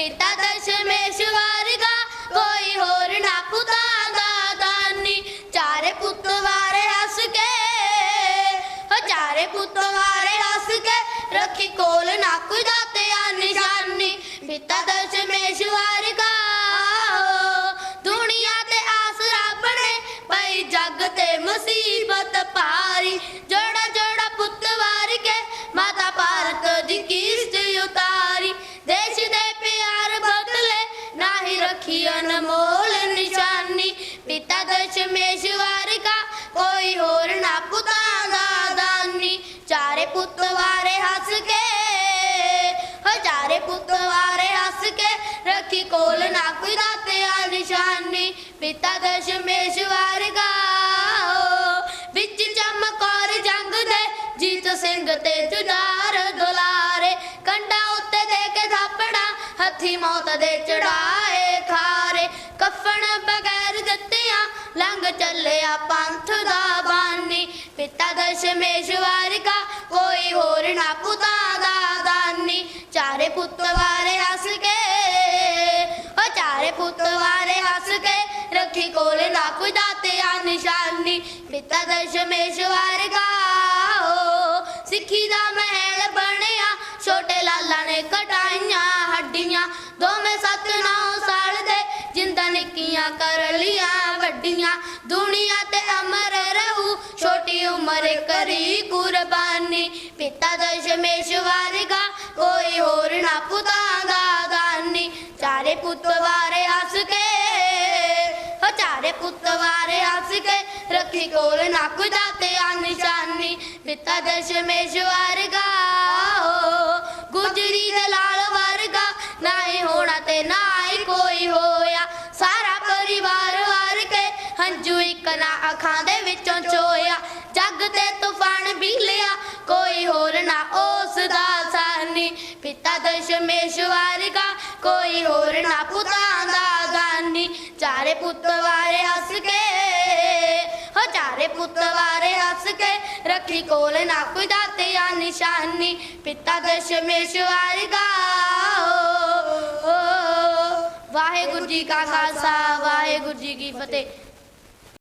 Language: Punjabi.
ਪਿਤਾ ਦਸ਼ਮੇਸ਼ਵਰ ਦਾ ਕੋਈ ਹੋਰ ਨਾ ਪੁੱਤਾ ਦਾ ਦਾਨੀ। ਚਾਰੇ ਪੁੱਤ ਵਾਰੇ ਹੱਸ ਕੇ, ਹੋ ਚਾਰੇ ਪੁੱਤ ਵਾਰੇ ਹੱਸ ਕੇ, ਰੱਖੀ ਕੋਲ ਨਾ ਕੋਈ ਦਾਤਿਆ ਨਿਸ਼ਾਨੀ। ਪਿਤਾ ਦਸ਼ਮੇਸ਼ਵਰ ਦਾ ਨਾਹੀ ਰੱਖੀ ਅਨਮੋਲ ਨਿਸ਼ਾਨੀ। ਪਿਤਾ ਦਸ਼ਮੇਸ਼ਵਰ ਦਾ ਕੋਈ ਹੋਰ ਨਾ ਪੁੱਤਾਂ ਦਾ ਦਾਨੀ। ਚਾਰੇ ਪੁੱਤ ਵਾਰੇ ਹੱਸ ਕੇ ਹਜ਼ਾਰੇ ਪੁੱਤ ਵਾਰੇ ਹੱਸ ਕੇ, ਰੱਖੀ ਕੋਲ ਨਾ ਕੋਈ ਦਾਤਿਆ ਨਿਸ਼ਾਨੀ। ਪਿਤਾ ਦਸ਼ਮੇਸ਼ਵਰ ਦਾ ਵਿੱਚ ਚਮਕੌਰ ਜੰਗ ਦੇ, ਜੀਤ ਸਿੰਘ ਤੇ ਜੁਝਾਰ ਦੁਲਾਰੇ। ਕੰਡਾ ਉੱਤੇ ਦੇ ਕੇ ਥਾਪੜਾ, ਹੱਥੀ ਮੌਤ ਦੇ ਚੜਾਏ ਚੱਲਿਆ ਪੰਥ ਦਾ ਬਾਨੀ। ਪਿਤਾ ਦਸ਼ਮੇਸ਼ਵਰ ਦਾ ਕੋਈ ਹੋਰ ਨਾ ਪੁੱਤਾ ਦਾ ਦਾਨੀ। ਚਾਰੇ ਪੁੱਤ ਵਾਰੇ ਹੱਸ ਕੇ ਉਹ ਚਾਰੇ ਪੁੱਤ ਵਾਰੇ ਹੱਸ ਕੇ, ਰੱਖੀ ਕੋਲ ਨਾ ਕੋਈ ਦਾਤਿਆ ਨਿਸ਼ਾਨੀ। ਪਿਤਾ ਦਸ਼ਮੇਸ਼ਵਰ ਦਾ ਸਿੱਖੀ ਦਾ ਮੈਂ ਜਿੰਦਾ ਕਰ ਲੀਆਂ, ਵੱਡੀਆਂ ਦੁਨੀਆ ਤੇ ਅਮਰ ਰਹੂ। ਛੋਟੀ ਉਮਰ ਕਰੀ ਕੁਰਬਾਨੀ, ਪਿਤਾ ਦਸ਼ਮੇਸ਼ਵਰ ਦਾ ਕੋਈ ਹੋਰ ਨਾ ਪੁੱਤਾਂ ਦਾ ਦਾਨੀ। ਚਾਰੇ ਪੁੱਤ ਵਾਰੇ ਹੱਸ ਕੇ, ਹੋ ਚਾਰੇ ਪੁੱਤ ਵਾਰੇ ਹੱਸ ਕੇ, ਰੱਖੀ ਕੋਲ ਨਾ ਕੋਈ ਦਾਤਿਆ ਨਿਸ਼ਾਨੀ ਪਿਤਾ ਦਸ਼ਮੇਸ਼ਵਰ ਦਾ ਨਾ ਅੱਖਾਂ ਦੇ ਵਿੱਚੋਂ ਚੋਇਆ, ਜੱਗ ਤੇ ਤੂਫਾਨ ਵੀ ਲਿਆ, ਕੋਈ ਹੋਰ ਨਾ ਉਸ ਦਾ ਸਾਨੀ ਪਿਤਾ ਦਸ਼ਮੇਸ਼ਵਰ ਦਾ ਕੋਈ ਹੋਰ ਨਾ ਪੁੱਤਾਂ ਦਾ ਦਾਨੀ। ਚਾਰੇ ਪੁੱਤ ਵਾਰੇ ਹੱਸ ਕੇ, ਹੋ ਚਾਰੇ ਪੁੱਤ ਵਾਰੇ ਹੱਸ ਕੇ, ਰੱਖੀ ਕੋਲ ਨਾ ਕੋਈ ਦਾਤਿਆ ਨਿਸ਼ਾਨੀ। ਪਿਤਾ ਦਸ਼ਮੇਸ਼ਵਰ ਦਾ ਵਾਹਿਗੁਰੂ ਜੀ ਕਾ ਖਾਲਸਾ, ਵਾਹਿਗੁਰੂ ਜੀ ਕੀ ਫਤਿਹ।